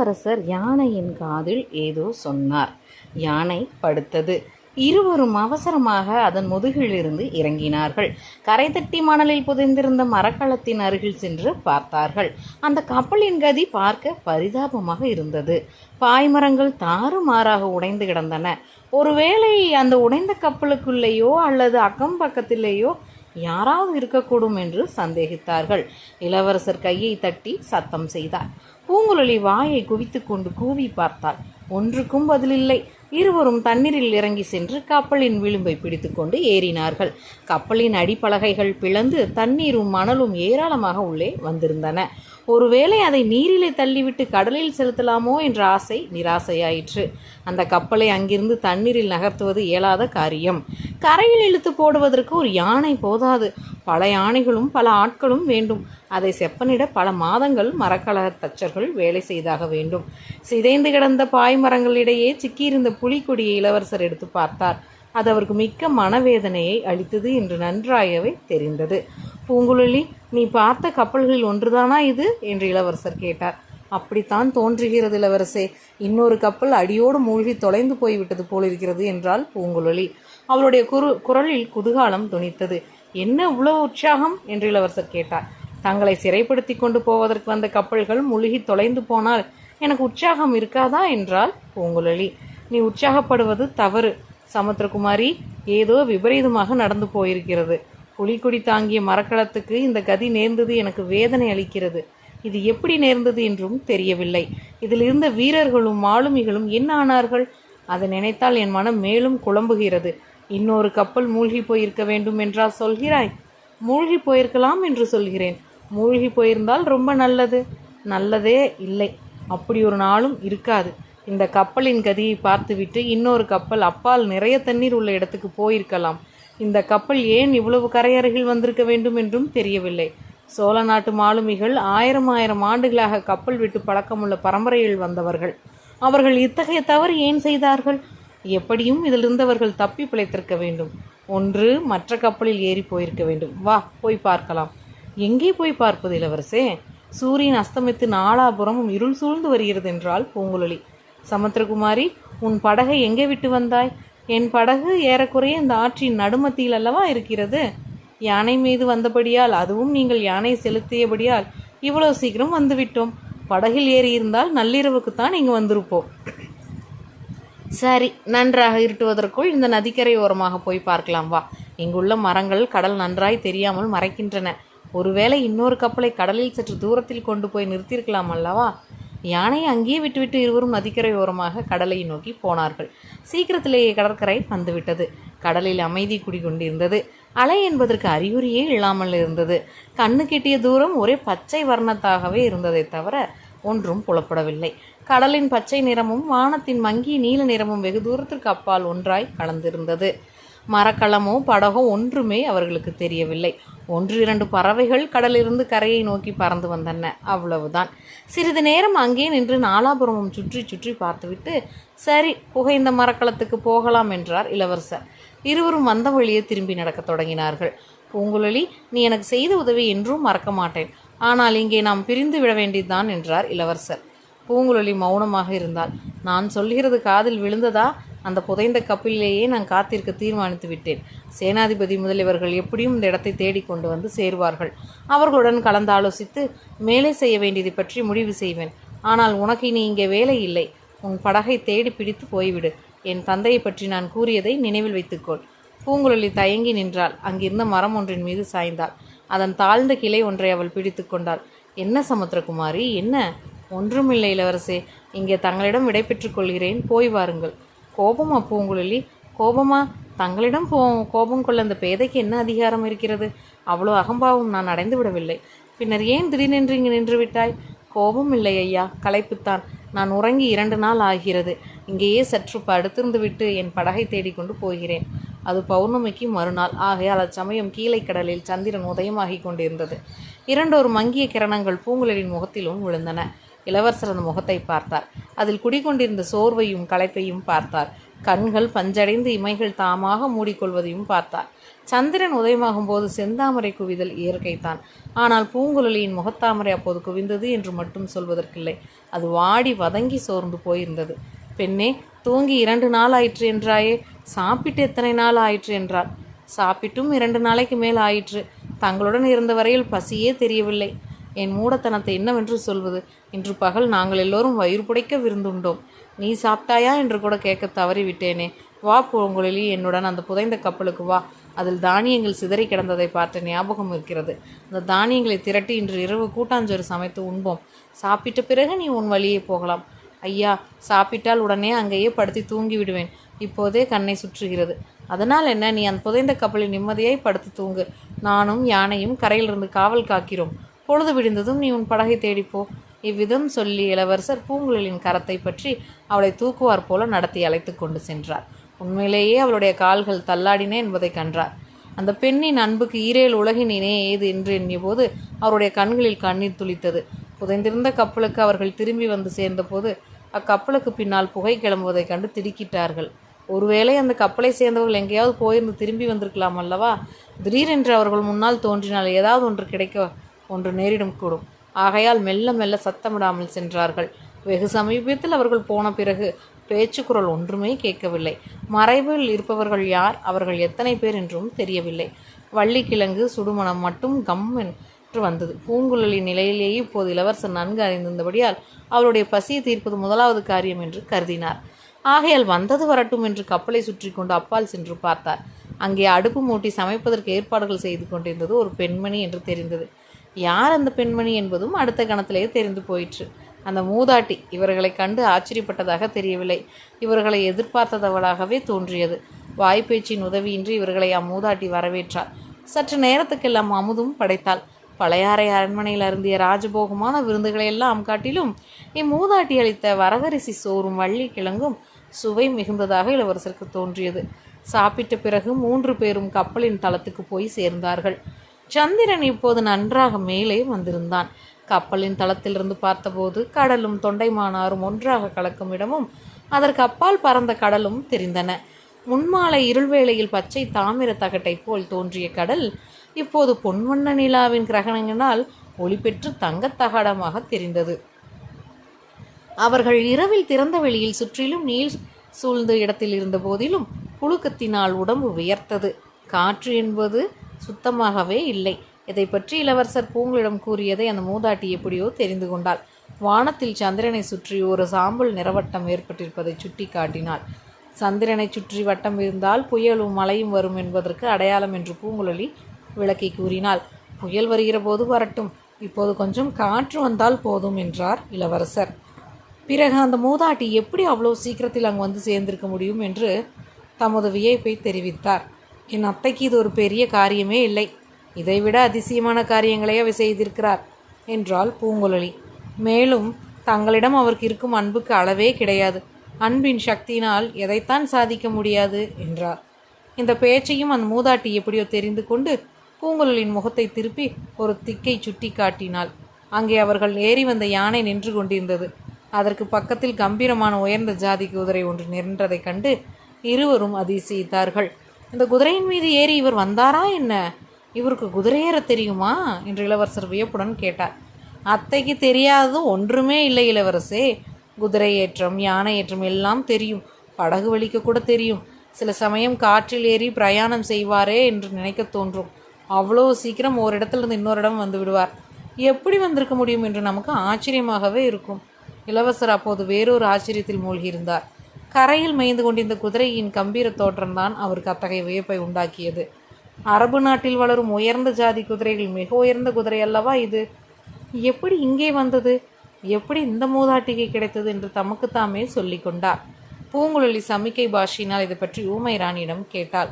இளவரசர் யானையின் காதில் ஏதோ சொன்னார். யானை படுத்தது. இருவரும் அவசரமாக அதன் முதுகிலிருந்து இறங்கினார்கள். கரை தட்டி மணலில் புதைந்திருந்த மரக்கலத்தின் அருகில் சென்று பார்த்தார்கள். அந்த கப்பலின் கதி பார்க்க பரிதாபமாக இருந்தது. பாய்மரங்கள் தாறுமாறாக உடைந்து கிடந்தன. ஒருவேளை அந்த உடைந்த கப்பலுக்குள்ளேயோ அல்லது அக்கம் பக்கத்திலேயோ யாராவது இருக்கக்கூடும் என்று சந்தேகித்தார்கள். இளவரசர் கையை தட்டி சத்தம் செய்தார். பூங்குழலி வாயை குவித்து கொண்டு கூவி பார்த்தாள். ஒன்றுக்கும் பதிலில்லை. இருவரும் தண்ணீரில் இறங்கி சென்று கப்பலின் விளிம்பை பிடித்துக்கொண்டு ஏறினார்கள். கப்பலின் அடிப்பலகைகள் பிளந்து தண்ணீரும் மணலும் ஏராளமாக உள்ளே வந்திருந்தன. ஒருவேளை அதை நீரிலே தள்ளிவிட்டு கடலில் செலுத்தலாமோ என்ற ஆசை நிராசையாயிற்று. அந்த கப்பலை அங்கிருந்து தண்ணீரில் நகர்த்துவது இயலாத காரியம். கரையில் இழுத்து போடுவதற்கு ஒரு யானை போதாது. பல யானைகளும் பல ஆட்களும் வேண்டும். அதை செப்பனிட பல மாதங்கள் மரக்கலக தச்சர்கள் வேலை செய்தாக வேண்டும். சிதைந்து கிடந்த பாய்மரங்களிடையே சிக்கியிருந்த புலிக்கொடியை இளவரசர் எடுத்து பார்த்தார். அது அவருக்கு மிக்க மனவேதனையை அளித்தது என்று நன்றாகவே தெரிந்தது. பூங்குழலி நீ பார்த்த கப்பல்களில் ஒன்றுதானா இது? என்று இளவரசர் கேட்டார். அப்படித்தான் தோன்றுகிறது இளவரசே. இன்னொரு கப்பல் அடியோடு மூழ்கி தொலைந்து போய்விட்டது போலிருக்கிறது என்றாள் பூங்குழலி. அவளுடைய குரு குரலில் குதூகாலம் துணித்தது. என்ன இவ்வளவு உற்சாகம்? என்று இளவரசர் கேட்டார். தங்களை சிறைப்படுத்தி கொண்டு போவதற்கு வந்த கப்பல்கள் முழுகி தொலைந்து போனால் எனக்கு உற்சாகம் இருக்காதா? என்றால் பூங்குழலி. நீ உற்சாகப்படுவது தவறு. சமுத்திரகுமாரி ஏதோ விபரீதமாக நடந்து போயிருக்கிறது. புலிக்குடி தாங்கிய மரக்கலத்துக்கு இந்த கதி நேர்ந்தது எனக்கு வேதனை அளிக்கிறது. இது எப்படி நேர்ந்தது என்றும் தெரியவில்லை. இதில் இருந்த வீரர்களும் மாலுமிகளும் என்ன ஆனார்கள்? அதை நினைத்தால் என் மனம் மேலும் குழம்புகிறது. இன்னொரு கப்பல் மூழ்கி போயிருக்க வேண்டும் என்றா சொல்கிறாய்? மூழ்கி போயிருக்கலாம் என்று சொல்கிறேன். மூழ்கி போயிருந்தால் ரொம்ப நல்லது. நல்லதே இல்லை. அப்படி ஒரு நாளும் இருக்காது. இந்த கப்பலின் கதியை பார்த்துவிட்டு இன்னொரு கப்பல் அப்பால் நிறைய தண்ணீர் உள்ள இடத்துக்கு போயிருக்கலாம். இந்த கப்பல் ஏன் இவ்வளவு கரையருகில் வந்திருக்க வேண்டும் என்றும் தெரியவில்லை. சோழ நாட்டு மாலுமிகள் ஆயிரம் ஆயிரம் ஆண்டுகளாக கப்பல் விட்டு பழக்கமுள்ள பரம்பரையில் வந்தவர்கள். அவர்கள் இத்தகைய தவறு ஏன் செய்தார்கள்? எப்படியும் இதிலிருந்தவர்கள் தப்பி பிழைத்திருக்க வேண்டும். ஒன்று மற்ற கப்பலில் ஏறி போயிருக்க வேண்டும். வா போய் பார்க்கலாம். எங்கே போய் பார்ப்பது இளவரசே? சூரியன் அஸ்தமித்து நாலாபுறமும் இருள் சூழ்ந்து வருகிறது என்றால் பூங்குழலி. சமுத்திரகுமாரி உன் படகை எங்கே விட்டு வந்தாய்? என் படகு ஏறக்குறைய இந்த ஆற்றின் நடுமத்தியில் அல்லவா இருக்கிறது. யானை மீது வந்தபடியால் அதுவும் நீங்கள் யானை செலுத்தியபடியால் இவ்வளவு சீக்கிரம் வந்துவிட்டோம். படகில் ஏறி இருந்தால் நள்ளிரவுக்குத்தான் இங்கு வந்திருப்போம். சரி நன்றாக இருட்டுவதற்குள் இந்த நதிக்கரை ஓரமாக போய் பார்க்கலாம். வா. இங்குள்ள மரங்கள் கடல் நன்றாய் தெரியாமல் மறைக்கின்றன. ஒருவேளை இன்னொரு கப்பலை கடலில் சற்று தூரத்தில் கொண்டு போய் நிறுத்தியிருக்கலாம் அல்லவா யானையை அங்கேயே விட்டுவிட்டு இருவரும் நதிக்கரை ஓரமாக கடலை நோக்கி போனார்கள். சீக்கிரத்திலேயே கடற்கரை வந்துவிட்டது. கடலில் அமைதி குடிகொண்டிருந்தது. அலை என்பதற்கு அறிகுறியே இல்லாமல் இருந்தது. கண்ணு கிட்டிய தூரம் ஒரே பச்சை வர்ணத்தாகவே இருந்ததை தவிர ஒன்றும் புலப்படவில்லை. கடலின் பச்சை நிறமும் வானத்தின் மங்கிய நீல நிறமும் வெகு தூரத்திற்கு அப்பால் ஒன்றாய் கலந்திருந்தது. மரக்கலமோ படகோ ஒன்றுமே அவர்களுக்கு தெரியவில்லை. ஒன்று இரண்டு பறவைகள் கடலிலிருந்து கரையை நோக்கி பறந்து வந்தன. அவ்வளவுதான். சிறிது நேரம் அங்கே நின்று நாலாபுரமும் சுற்றி சுற்றி பார்த்துவிட்டு சரி புகைந்த மரக்கலத்துக்கு போகலாம் என்றார் இளவரசர். இருவரும் வந்த வழியே திரும்பி நடக்கத் தொடங்கினார்கள். பூங்குழலி நீ எனக்கு செய்த உதவி என்றும் மறக்க மாட்டேன். ஆனால் இங்கே நாம் பிரிந்து விட வேண்டியதுதான் என்றார் இளவரசர். பூங்குழலி மௌனமாக இருந்தால் நான் சொல்கிறது காதில் விழுந்ததா? அந்த புதைந்த கப்பலிலேயே நான் காத்திருக்க தீர்மானித்து விட்டேன். சேனாதிபதி முதலியவர்கள் எப்படியும் இந்த இடத்தை தேடிக்கொண்டு வந்து சேருவார்கள். அவர்களுடன் கலந்து ஆலோசித்து மேலே செய்ய வேண்டியதை பற்றி முடிவு செய்வேன். ஆனால் உனக்கு இனி இங்கே வேலை இல்லை. உன் படகை தேடி பிடித்து போய்விடு. என் தந்தையை பற்றி நான் கூறியதை நினைவில் வைத்துக்கொள். பூங்குழலி தயங்கி நின்றாள். அங்கிருந்த மரம் ஒன்றின் மீது சாய்ந்தாள். அதன் தாழ்ந்த கிளை ஒன்றை அவள் பிடித்து கொண்டாள். என்ன சமுத்திரகுமாரி? என்ன? ஒன்றுமில்லை இளவரசே. இங்கே தங்களிடம் விடை கொள்கிறேன். போய் வாருங்கள். கோபமா பூங்குழலி கோபமா? தங்களிடம் போ கோபம் கொள்ள அந்த பேதைக்கு என்ன அதிகாரம் இருக்கிறது? அவ்வளோ அகம்பாவம் நான் அடைந்து விடவில்லை. பின்னர் ஏன் திடீரென்று இங்கு நின்று விட்டாய்? கோபம் இல்லை ஐயா களைப்புத்தான். நான் உறங்கி இரண்டு நாள் ஆகிறது. இங்கேயே சற்று படுத்திருந்து விட்டு என் படகை தேடிக்கொண்டு போகிறேன். அது பௌர்ணமிக்கு மறுநாள். ஆகையால் அச்சமயம் கீழே கடலில் சந்திரன் உதயமாகிக் கொண்டிருந்தது. இரண்டொரு மங்கிய கிரணங்கள் பூங்குழலின் முகத்திலும் விழுந்தன. இளவரசர் அந்த முகத்தை பார்த்தார். அதில் குடிகொண்டிருந்த சோர்வையும் களைப்பையும் பார்த்தார். கண்கள் பஞ்சடைந்து இமைகள் தாமாக மூடிக்கொள்வதையும் பார்த்தார். சந்திரன் உதயமாகும் போது செந்தாமரை குவிதல் இயற்கைத்தான் ஆனால் பூங்குழலியின் முகத்தாமரை அப்போது குவிந்தது என்று மட்டும் சொல்வதற்கில்லை. அது வாடி வதங்கி சோர்ந்து போயிருந்தது. பெண்ணே தூங்கி இரண்டு நாள் ஆயிற்று என்றாயே. சாப்பிட்டு எத்தனை நாள் ஆயிற்று என்றார் சாப்பிட்டும் இரண்டு நாளைக்கு மேல் ஆயிற்று. தங்களுடன் இருந்த வரையில் பசியே தெரியவில்லை. என் மூடத்தனத்தை என்னவென்று சொல்வது? இன்று பகல் நாங்கள் எல்லோரும் வயிறு புடைக்க விருந்துண்டோம். நீ சாப்பிட்டாயா? என்று கூட கேட்க தவறிவிட்டேனே. வா பூங்குழலி என்னுடன் அந்த புதைந்த கப்பலுக்கு வா. அதில் தானியங்கள் சிதறி கிடந்ததை பார்த்த ஞாபகம் இருக்கிறது. அந்த தானியங்களை திரட்டி இன்று இரவு கூட்டாஞ்சோறு சமைத்து உண்போம். சாப்பிட்ட பிறகு நீ உன் வழியே போகலாம். ஐயா சாப்பிட்டால் உடனே அங்கேயே படுத்தி தூங்கி விடுவேன் இப்போதே கண்ணை சுற்றுகிறது. அதனால் என்ன? நீ அந்த புதைந்த கப்பலில் நிம்மதியாய் படுத்து தூங்கு. நானும் யானையும் கரையிலிருந்து காவல் காக்கிறோம். பொழுது விடிந்ததும் நீ உன் படகை தேடிப்போ இவ்விதம் சொல்லி இளவரசர் பூங்குழலின் கரத்தை பற்றி அவளை தூக்குவார் போல நடத்தி அழைத்து கொண்டு சென்றார். உண்மையிலேயே அவளுடைய கால்கள் தள்ளாடினே என்பதை கண்டார். அந்த பெண்ணின் அன்புக்கு ஈரேல் உலகின் இணைய ஏது என்று எண்ணியபோது அவருடைய கண்களில் கண்ணீர் துளித்தது. புதைந்திருந்த கப்பலுக்கு அவர்கள் திரும்பி வந்து சேர்ந்தபோது அக்கப்பலுக்கு பின்னால் புகை கிளம்புவதைக் கண்டு திடுக்கிட்டார்கள். ஒருவேளை அந்த கப்பலை சேர்ந்தவர்கள் எங்கேயாவது போயிருந்து திரும்பி வந்திருக்கலாம் அல்லவா? திடீரென்று அவர்கள் முன்னால் தோன்றினால் ஏதாவது ஒன்று கிடைக்க ஒன்று நேரிடும் கூடும். ஆகையால் மெல்ல மெல்ல சத்தமிடாமல் சென்றார்கள். வெகு சமீபத்தில் அவர்கள் போன பிறகு பேச்சுக்குரல் ஒன்றுமே கேட்கவில்லை. மறைவில் இருப்பவர்கள் யார் அவர்கள் எத்தனை பேர் என்றும் தெரியவில்லை. வள்ளிக்கிழங்கு சுடுமணம் மட்டும் கம் என்று வந்தது. பூங்குழலி நிலையிலேயே இப்போது இளவரசர் நன்கு அறிந்திருந்தபடியால் அவருடைய பசியை தீர்ப்பது முதலாவது காரியம் என்று கருதினார். ஆகையால் வந்தது வரட்டும் என்று கப்பலை சுற்றி கொண்டு அப்பால் சென்று பார்த்தார். அங்கே அடுப்பு மூட்டி சமைப்பதற்கு ஏற்பாடுகள் செய்து கொண்டிருந்தது ஒரு பெண்மணி என்று தெரிந்தது. யார் அந்த பெண்மணி என்பதும் அடுத்த கணத்திலேயே தெரிந்து போயிற்று. அந்த மூதாட்டி இவர்களை கண்டு ஆச்சரியப்பட்டதாக தெரியவில்லை. இவர்களை எதிர்பார்த்ததவளாகவே தோன்றியது. வாய்ப்பேச்சின் உதவியின்றி இவர்களை அம்மூதாட்டி வரவேற்றார் சற்று நேரத்துக்கெல்லாம் அமுதும் படைத்தாள். பழையாறை அரண்மனையில் அருந்திய ராஜபோகமான விருந்துகளை எல்லாம் காட்டிலும் இம்மூதாட்டி அளித்த வரகரிசி சோறும் வள்ளி கிழங்கும் சுவை மிகுந்ததாக இளவரசருக்கு தோன்றியது. சாப்பிட்ட பிறகு மூன்று பேரும் கப்பலின் தளத்துக்கு போய் சேர்ந்தார்கள். சந்திரன் இப்போது நன்றாக மேலே வந்திருந்தான். கப்பலின் தளத்திலிருந்து பார்த்தபோது கடலும் தொண்டைமானாரும் ஒன்றாக கலக்கும் இடமும் அதற்கு அப்பால் பறந்த கடலும் தெரிந்தன. முன்மாலை இருள்வேளையில் பச்சை தாமிர தகட்டை போல் தோன்றிய கடல் இப்போது பொன்வண்ண நிலாவின் கிரகணங்களால் ஒளி பெற்று தங்கத் தகடமாக தெரிந்தது. அவர்கள் இரவில் திறந்த வெளியில் சுற்றிலும் நீர் சூழ்ந்த இடத்தில் இருந்த போதிலும் புழுக்கத்தினால் உடம்பு வியர்த்தது. காற்று என்பது சுத்தமாகவே இல்லை. இதை பற்றி இளவரசர் பூங்களிடம் கூறியதை அந்த மூதாட்டி எப்படியோ தெரிந்து கொண்டாள். வானத்தில் சந்திரனை சுற்றி ஒரு சாம்பல் நிறவட்டம் ஏற்பட்டிருப்பதை சுட்டி காட்டினாள். சந்திரனை சுற்றி வட்டம் இருந்தால் புயலும் மழையும் வரும் என்பதற்கு அடையாளம் என்று பூங்குழலி விளக்கி கூறினாள். புயல் வருகிற போது வரட்டும். இப்போது கொஞ்சம் காற்று வந்தால் போதும் என்றார் இளவரசர். பிறகு அந்த மூதாட்டி எப்படி அவ்வளோ சீக்கிரத்தில் அங்கு வந்து சேர்ந்திருக்க முடியும் என்று தமது வியப்பை தெரிவித்தார். என் அத்தைக்கு இது ஒரு பெரிய காரியமே இல்லை. இதைவிட அதிசயமான காரியங்களை அவர் செய்திருக்கிறார் என்றாள் பூங்குழலி. மேலும் தங்களிடம் அவருக்கு இருக்கும் அன்புக்கு அளவே கிடையாது. அன்பின் சக்தியினால் எதைத்தான் சாதிக்க முடியாது என்றார். இந்த பேச்சையும் அந்த மூதாட்டி எப்படியோ தெரிந்து கொண்டு பூங்குழலின் முகத்தை திருப்பி ஒரு திக்கை சுட்டி காட்டினாள். அங்கே அவர்கள் ஏறி வந்த யானை நின்று கொண்டிருந்தது. அதற்கு பக்கத்தில் கம்பீரமான உயர்ந்த ஜாதி குதிரை ஒன்று நின்றதைக் கண்டு இருவரும் அதிசயித்தார்கள். இந்த குதிரையின் மீது ஏறி இவர் வந்தாரா என்ன? இவருக்கு குதிரையேற தெரியுமா? என்று இளவரசர் வியப்புடன் கேட்டார். அத்தைக்கு தெரியாதது ஒன்றுமே இல்லை இளவரசே. குதிரை ஏற்றம் யானை ஏற்றம் எல்லாம் தெரியும். படகு வலிக்க கூட தெரியும். சில சமயம் காற்றில் ஏறி பிரயாணம் செய்வாரே என்று நினைக்க தோன்றும். அவ்வளோ சீக்கிரம் ஓரிடத்திலிருந்து இன்னொரு இடம் வந்து விடுவார். எப்படி வந்திருக்க முடியும் என்று நமக்கு ஆச்சரியமாகவே இருக்கும். இளவரசர் அப்போது வேறொரு ஆச்சரியத்தில் மூழ்கியிருந்தார். கரையில் மேய்ந்து கொண்டிருந்த குதிரையின் கம்பீர தோற்றம்தான் அவருக்கு அத்தகைய வியப்பை உண்டாக்கியது. அரபு நாட்டில் வளரும் உயர்ந்த ஜாதி குதிரைகள் மிக உயர்ந்த குதிரை அல்லவா இது? எப்படி இங்கே வந்தது? எப்படி இந்த மூதாட்டிகை கிடைத்தது என்று தமக்குத்தாமே சொல்லி கொண்டார். பூங்குழலி சமிக்கை பாஷினால் இதை பற்றி ஊமை ராணியிடம் கேட்டாள்.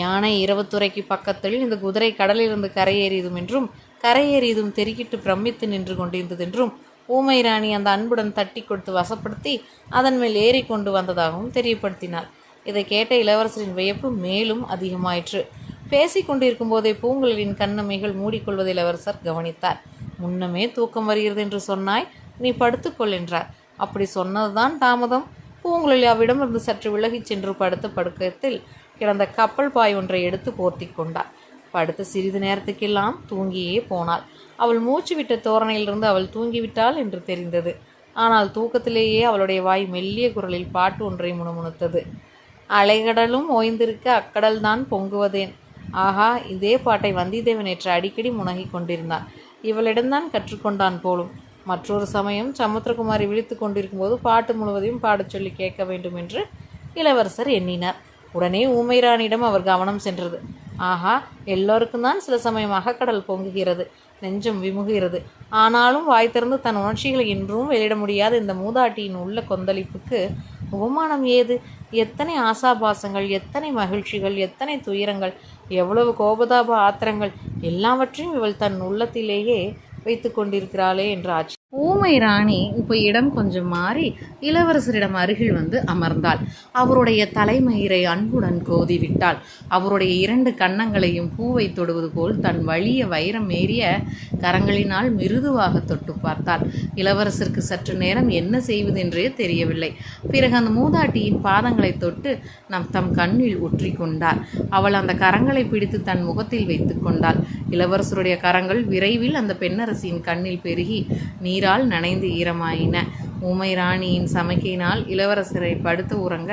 யானை இரவுத்துறைக்கு பக்கத்தில் இந்த குதிரை கடலிலிருந்து கரையேறியதும் என்றும் கரையேறியதும் தெருக்கிட்டு பிரமித்து நின்று கொண்டிருந்ததென்றும் ஊமை ராணி அந்த அன்புடன் தட்டி கொடுத்து வசப்படுத்தி அதன் மேல் ஏறி கொண்டு வந்ததாகவும் தெரியப்படுத்தினாள் இதை கேட்ட இளவரசரின் வியப்பு மேலும் அதிகமாயிற்று. பேசிக் கொண்டிருக்கும் போதே பூங்குழலின் கண்ணமைகள் மூடிக்கொள்வதை இளவரசர் கவனித்தார். முன்னமே தூக்கம் வருகிறது என்று சொன்னாய் நீ படுத்துக்கொள் என்றார். அப்படி சொன்னதுதான் தாமதம். பூங்குழலி அவ்விடமிருந்து சற்று விலகிச் சென்று படுத்த படுக்கத்தில் கிடந்த கப்பல் பாய் ஒன்றை எடுத்து போர்த்தி கொண்டார் படுத்த சிறிது நேரத்துக்கெல்லாம் தூங்கியே போனாள். அவள் மூச்சு விட்ட தோரணையிலிருந்து அவள் தூங்கிவிட்டாள் என்று தெரிந்தது. ஆனால் தூக்கத்திலேயே அவளுடைய வாய் மெல்லிய குரலில் பாட்டு ஒன்றை முணுமுணுத்தது. அலைகடலும் ஓய்ந்திருக்க அக்கடல்தான் பொங்குவதேன். ஆஹா இதே பாட்டை வந்தியத்தேவன் நேற்று அடிக்கடி முனகிக் கொண்டிருந்தான். இவளிடம்தான் கற்றுக்கொண்டான் போலும். மற்றொரு சமயம் சமுத்திரகுமாரி விழித்து கொண்டிருக்கும்போது பாட்டு முழுவதையும் பாடச் சொல்லி கேட்க வேண்டும் என்று இளவரசர் எண்ணினார். உடனே ஊமைராணியிடம் அவர் கவனம் சென்றது. ஆஹா எல்லோருக்கும் தான் சில சமயம் அகக்கடல் பொங்குகிறது. நெஞ்சம் விமுகிறது ஆனாலும் வாய் திறந்து தன் உணர்ச்சிகளை என்றும் வெளியிட முடியாத. இந்த மூதாட்டியின் உள்ள கொந்தளிப்புக்கு உபமானம் ஏது? எத்தனை ஆசாபாசங்கள் எத்தனை மகிழ்ச்சிகள் எத்தனை துயரங்கள் எவ்வளவு கோபதாப ஆத்திரங்கள் எல்லாவற்றையும் இவள் தன் உள்ளத்திலேயே வைத்து கொண்டிருக்கிறாளே என்று ஊமை ராணி இப்போ இடம் கொஞ்சம் மாறி இளவரசரிடம் அருகில் வந்து அமர்ந்தாள். அவருடைய தலைமயிரை அன்புடன் கோதி விட்டாள் அவருடைய இரண்டு கன்னங்களையும் பூவை தொடுவது போல் தன் வலிய வைரம் ஏறிய கரங்களினால் மிருதுவாக தொட்டு பார்த்தாள். இளவரசருக்கு சற்று நேரம் என்ன செய்வதென்றே தெரியவில்லை. பிறகு அந்த மூதாட்டியின் பாதங்களை தொட்டு நம் தம் கண்ணில் ஒற்றி கொண்டார். அவள் அந்த கரங்களை பிடித்து தன் முகத்தில் வைத்து கொண்டாள். இளவரசருடைய கரங்கள் விரைவில் அந்த இளவரசியின் கண்ணில் பெருகி நீரால் நனைந்து ஈரமாயின. ஊமை ராணியின் சமைக்கையினால் இளவரசரை படுத்து உறங்க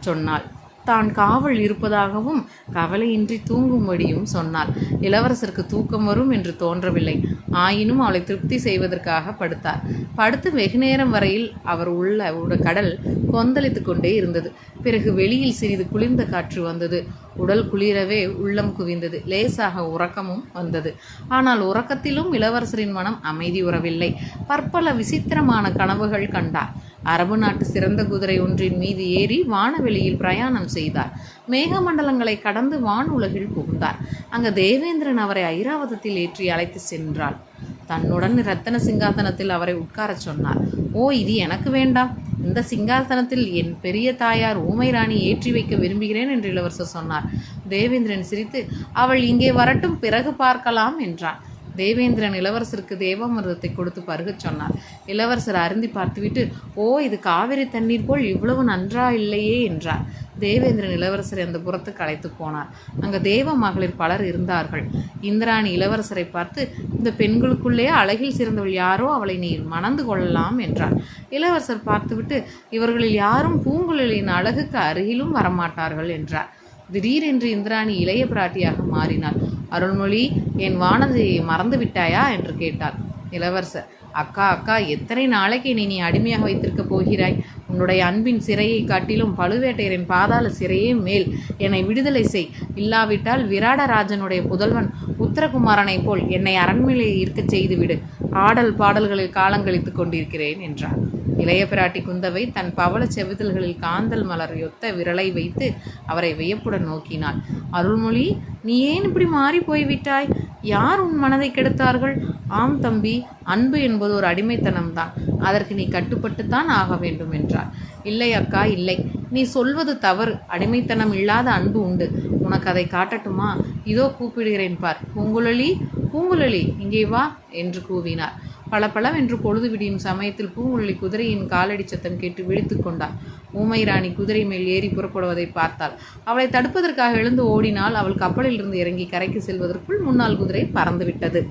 சொன்னாள். தான் காவல் இருப்பதாகவும் கவலையின்றி தூங்கும்படியும் சொன்னாள். இளவரசருக்கு தூக்கம் வரும் என்று தோன்றவில்லை. ஆயினும் அவளை திருப்தி செய்வதற்காக படுத்தார் படுத்து வெகுநேரம் வரையில் அவர் உள்ள உட கடல் கொந்தளித்து கொண்டே இருந்தது. பிறகு வெளியில் சிறிது குளிர்ந்த காற்று வந்தது. உடல் குளிரவே உள்ளம் குவிந்தது. லேசாக உறக்கமும் வந்தது. ஆனால் உறக்கத்திலும் இளவரசரின் மனம் அமைதி உறவில்லை. பற்பல விசித்திரமான கனவுகள் கண்டார் அரபு நாட்டு சிறந்த குதிரை ஒன்றின் மீது ஏறி வானவெளியில் பிரயாணம் செய்தார். மேகமண்டலங்களை கடந்து வான் உலகில் புகுந்தார். அங்கு தேவேந்திரன் அவரை ஐராவதத்தில் ஏற்றி அழைத்து சென்றாள். தன்னுடன் ரத்தன சிங்காசனத்தில் அவரை உட்காரச் சொன்னார். ஓ இது எனக்கு வேண்டாம். இந்த சிங்காசனத்தில் என் பெரிய தாயார் ஊமை ராணி ஏற்றி வைக்க விரும்புகிறேன் என்று இளவரசர் சொன்னார். தேவேந்திரன் சிரித்து அவள் இங்கே வரட்டும் பிறகு பார்க்கலாம் என்றான். தேவேந்திரன் இளவரசருக்கு தேவாமிரதத்தை கொடுத்து பருகச் சொன்னார். இளவரசர் அருந்தி பார்த்துவிட்டு ஓ இது காவிரி தண்ணீர் போல் இவ்வளவு நன்றா இல்லையே என்றார். தேவேந்திரன் இளவரசரை அந்த புறத்துக்கு அழைத்து போனார். அங்கு தேவ மகளிர் பலர் இருந்தார்கள். இந்திராணி இளவரசரை பார்த்து இந்த பெண்களுக்குள்ளேயே அழகில் சிறந்தவள் யாரோ அவளை நீர் மணந்து கொள்ளலாம் என்றார். இளவரசர் பார்த்துவிட்டு இவர்களில் யாரும் பூங்குழலியின் அழகுக்கு அருகிலும் வரமாட்டார்கள் என்றார். திடீரென்று இந்திராணி இளைய பிராட்டியாக மாறினாள். அருள்மொழி என் வானதியை மறந்து விட்டாயா? என்று கேட்டாள். இளவரசர் அக்கா அக்கா எத்தனை நாளைக்கு நீ நீ அடிமையாக வைத்திருக்கப் போகிறாய்? உன்னுடைய அன்பின் சிறையை காட்டிலும் பழுவேட்டையரின் பாதாள சிறையே மேல். என்னை விடுதலை செய். இல்லாவிட்டால் விராடராஜனுடைய புதல்வன் உத்தரகுமாரனைப் போல் என்னை அரண்மனையில் இருக்கச் செய்துவிடு. ஆடல் பாடல்களில் காலங்கழித்து கொண்டிருக்கிறேன் என்றார் இளைய பிராட்டி குந்தவை தன் பவள செவிதல்களில் காந்தல் மலர் ஒத்த விரலை வைத்து அவரை வியப்புடன் நோக்கினாள். அருள்மொழி நீ ஏன் இப்படி மாறி போய்விட்டாய்? யார் உன் மனதை கெடுத்தார்கள்? ஆம் தம்பி அன்பு என்பது ஒரு அடிமைத்தனம்தான் அதற்கு நீ கட்டுப்பட்டுத்தான் ஆக வேண்டும் என்றார் இல்லை அக்கா இல்லை. நீ சொல்வது தவறு. அடிமைத்தனம் இல்லாத அன்பு உண்டு. உனக்கு அதை காட்டட்டுமா? இதோ கூப்பிடுகிறேன் பார். பூங்குழலி பூங்குழலி இங்கே வா என்று கூவினார். பளபளவென்று பொழுது விடியும் சமயத்தில் பூங்குழலி குதிரையின் காலடி சத்தம் கேட்டு விழித்து கொண்டார் ஊமை ராணி குதிரை மேல் ஏறி புறப்படுவதை பார்த்தாள். அவளை தடுப்பதற்காக எழுந்து ஓடினால் அவள் கப்பலில் இருந்து இறங்கி கரைக்கு செல்வதற்குள் முன்னாள் குதிரை பறந்துவிட்டது.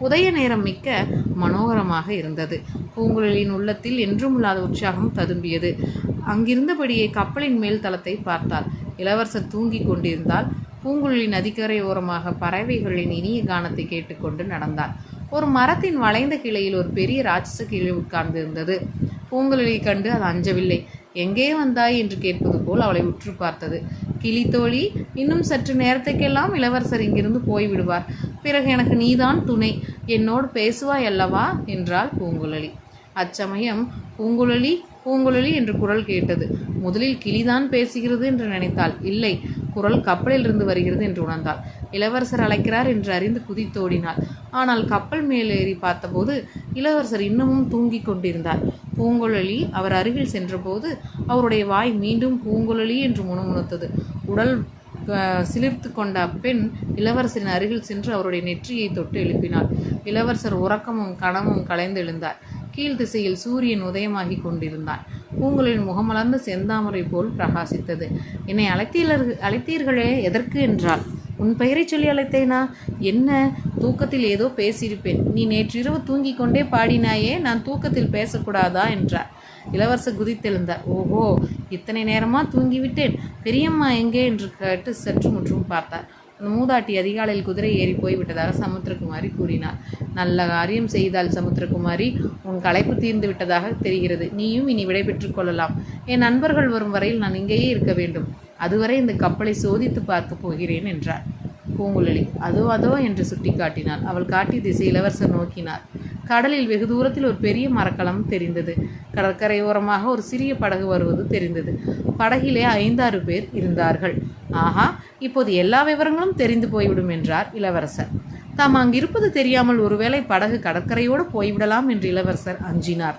உதய நேரம் மிக்க மனோகரமாக இருந்தது. பூங்குழலியின் உள்ளத்தில் என்றும் இல்லாத உற்சாகம் ததும்பியது. அங்கிருந்தபடியே கப்பலின் மேல் தளத்தை பார்த்தாள். இளவரசர் தூங்கிக் கொண்டிருந்தால் பூங்குழலி நதிக்கரை ஓரமாக பறவைகளின் இனிய கானத்தை கேட்டுக்கொண்டு நடந்தாள் ஒரு மரத்தின் வளைந்த கிளையில் ஒரு பெரிய ராட்சச கிளி உட்கார்ந்திருந்தது. பூங்குழலி கண்டு அது அஞ்சவில்லை. எங்கே வந்தாய்? என்று கேட்பது போல் அவளை உற்று பார்த்தது. கிளி தோழி இன்னும் சற்று நேரத்துக்கெல்லாம் இளவரசர் இங்கிருந்து போய்விடுவார். பிறகு எனக்கு நீதான் துணை. என்னோடு பேசுவாய் அல்லவா? என்றாள் பூங்குழலி. அச்சமயம் பூங்குழலி பூங்குழலி என்று குரல் கேட்டது. முதலில் கிளிதான் பேசுகிறது என்று நினைத்தாள். இல்லை குரல் கப்பலில் இருந்து வருகிறது என்று உணர்ந்தாள். இளவரசர் அழைக்கிறார் என்று அறிந்து குதித்தோடினாள். ஆனால் கப்பல் மேலேறி பார்த்தபோது இளவரசர் இன்னமும் தூங்கிக் கொண்டிருந்தார். பூங்குழலி அவர் அருகில் சென்றபோது அவருடைய வாய் மீண்டும் பூங்குழலி என்று முணுமுணுத்தது. உடல் சிலிர்த்து கொண்ட அப்பெண் இளவரசரின் அருகில் சென்று அவருடைய நெற்றியை தொட்டு எழுப்பினாள். இளவரசர் உறக்கமும் கனமும் கலைந்தெழுந்தார் கீழ் திசையில் சூரியன் உதயமாகி கொண்டிருந்தான். பூங்குழலின் முகமலர்ந்து செந்தாமரை போல் பிரகாசித்தது. என்னை அழைத்தீர்கள் அழைத்தீர்களே எதற்கு என்றால் உன் பெயரை சொல்லி அழைத்தேனா? என்ன? தூக்கத்தில் ஏதோ பேசியிருப்பேன். நீ நேற்றிரவு தூங்கிக் கொண்டே பாடினாயே நான் தூக்கத்தில் பேசக்கூடாதா? என்றார் இளவரசர் குதித்தெழுந்தார். ஓஹோ இத்தனை நேரமா தூங்கிவிட்டேன். பெரியம்மா எங்கே? என்று கேட்டு சற்று முற்றும் பார்த்தார். அந்த மூதாட்டி அதிகாலையில் குதிரை ஏறி போய்விட்டதாக சமுத்திரகுமாரி கூறினார். நல்ல காரியம் செய்தால் சமுத்திரகுமாரி. உன் களைப்பு தீர்ந்து விட்டதாக தெரிகிறது. நீயும் இனி விடைபெற்றுக் கொள்ளலாம். என் நண்பர்கள் வரும் வரையில் நான் இங்கேயே இருக்க வேண்டும். அதுவரை இந்த கப்பலை சோதித்து பார்க்க போகிறேன் என்றார். பூங்குழலி அதோ அதோ என்று சுட்டிக்காட்டினாள். அவள் காட்டிய திசை இளவரசர் நோக்கினார். கடலில் வெகு தூரத்தில் ஒரு பெரிய மரக்கலம் தெரிந்தது. கடற்கரையோரமாக ஒரு சிறிய படகு வருவது தெரிந்தது. படகிலே ஐந்தாறு பேர் இருந்தார்கள். ஆஹா இப்போது எல்லா விவரங்களும் தெரிந்து போய்விடும் என்றார் இளவரசர். தாம் அங்கிருப்பது தெரியாமல் ஒருவேளை படகு கடற்கரையோடு போய்விடலாம் என்று இளவரசர் அஞ்சினார்.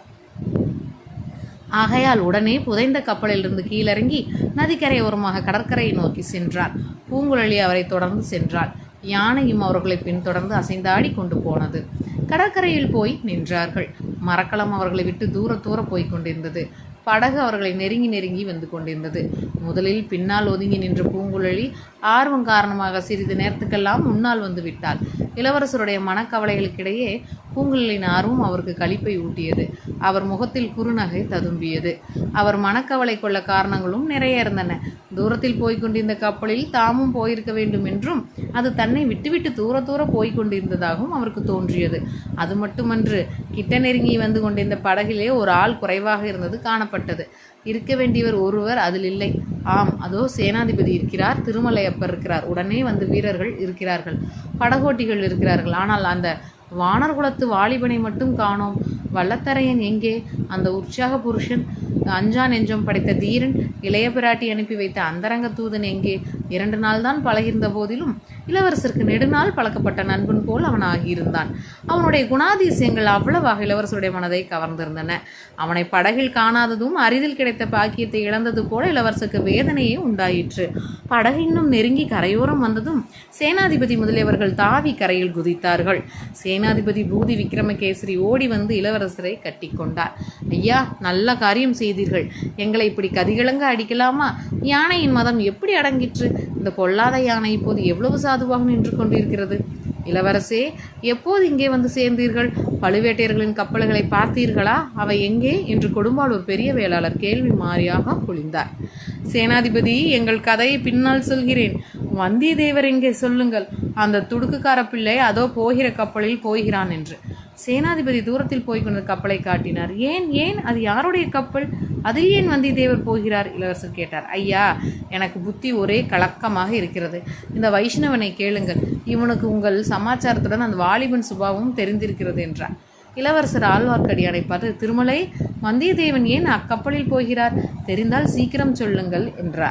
ஆகையால் உடனே புதைந்த கப்பலிலிருந்து கீழிறங்கி நதிக்கரையோரமாக கடற்கரையை நோக்கி சென்றார். பூங்குழலி அவரை தொடர்ந்து சென்றாள். யானையும் அவர்களை பின்தொடர்ந்து அசைந்தாடி கொண்டு போனது. கடற்கரையில் போய் நின்றார்கள். மரக்கலம் அவர்களை விட்டு தூர தூர போய்க் கொண்டிருந்தது. படகு அவர்களை நெருங்கி நெருங்கி வந்து கொண்டிருந்தது. முதலில் பின்னால் ஒதுங்கி நின்ற பூங்குழலி ஆர்வம் காரணமாக சிறிது நேரத்துக்கெல்லாம் முன்னால் வந்து விட்டாள். இளவரசருடைய மனக்கவலைகளுக்கிடையே பூங்குழலின் ஆர்வம் அவருக்கு களிப்பை ஊட்டியது. அவர் முகத்தில் குறுநகை ததும்பியது. அவர் மனக்கவலை கொள்ள காரணங்களும் நிறைய இருந்தன. தூரத்தில் போய்கொண்டிருந்த கப்பலில் தாமும் போயிருக்க வேண்டும் என்றும் அது தன்னை விட்டுவிட்டு தூர தூர போய்க் கொண்டிருந்ததாகவும் அவருக்கு தோன்றியது. அது மட்டுமன்று கிட்ட நெருங்கி வந்து கொண்டிருந்த படகிலே ஒரு ஆள் குறைவாக இருந்தது காணப்பட்டது. இருக்க வேண்டியவர் ஒருவர் அதில் இல்லை. ஆம் அதோ சேனாதிபதி இருக்கிறார் திருமலையப்பர் இருக்கிறார். உடனே வந்து வீரர்கள் இருக்கிறார்கள். படகோட்டிகள் இருக்கிறார்கள். ஆனால் அந்த வானர் குலத்து வாலிபனை மட்டும் காணோம். வல்லத்தரையன் எங்கே? அந்த உற்சாக புருஷன் அஞ்சா நெஞ்சம் படைத்த தீரன் இளைய பிராட்டி அனுப்பி வைத்த அந்தரங்க தூதன் எங்கே? இரண்டு நாள் தான் போதிலும் இளவரசருக்கு நெடுநாள் பழக்கப்பட்ட நண்பன் போல் அவன் ஆகியிருந்தான் அவனுடைய குணாதிசயங்கள் அவ்வளவாக இளவரசருடைய மனதை கவர்ந்திருந்தன. அவனை படகில் காணாததும் அரிதில் கிடைத்த பாக்கியத்தை இழந்தது போல இளவரசருக்கு வேதனையே உண்டாயிற்று. படகு இன்னும் நெருங்கி கரையோரம் வந்ததும் சேனாதிபதி முதலியவர்கள் தாவி கரையில் குதித்தார்கள். சேனாதிபதி பூதி விக்ரமகேசரி ஓடி வந்து இளவரசரை கட்டிக்கொண்டார் ஐயா நல்ல காரியம் செய்தீர்கள். எங்களை இப்படி கதிகிழங்க அடிக்கலாமா? யானையின் மதம் எப்படி அடங்கிற்று? இந்த பொல்லாத யானை இப்போது எவ்வளவு சாதுவாக நின்று கொண்டிருக்கிறது. இளவரசே எப்போது இங்கே வந்து சேர்ந்தீர்கள்? பழுவேட்டையர்களின் கப்பல்களை பார்த்தீர்களா? அவை எங்கே? என்று கொடும்பால் ஒரு பெரிய வேளாளர் கேள்வி மாறியாக பொழிந்தார் சேனாதிபதி எங்கள் கதையை பின்னால் சொல்கிறேன். வந்தியத்தேவர் எங்கே சொல்லுங்கள். அந்த துடுக்குக்கார பிள்ளை அதோ போகிற கப்பலில் போகிறான் என்று. சேனாதிபதி தூரத்தில் போய் கப்பலை காட்டினார். ஏன் ஏன்? அது யாருடைய கப்பல்? அதில் ஏன் வந்தியத்தேவர் போகிறார்? இளவரசர் கேட்டார். ஐயா எனக்கு புத்தி ஒரே கலக்கமாக இருக்கிறது. இந்த வைஷ்ணவனை கேளுங்கள். இவனுக்கு உங்கள் சமாச்சாரத்துடன் அந்த வாலிபன் சுபாவம் தெரிந்திருக்கிறது என்றார். இளவரசர் ஆழ்வார்க்கடியானை பார்த்து திருமலை வந்தியத்தேவன் ஏன் அக்கப்பலில் போகிறார்? தெரிந்தால் சீக்கிரம் சொல்லுங்கள் என்றார்.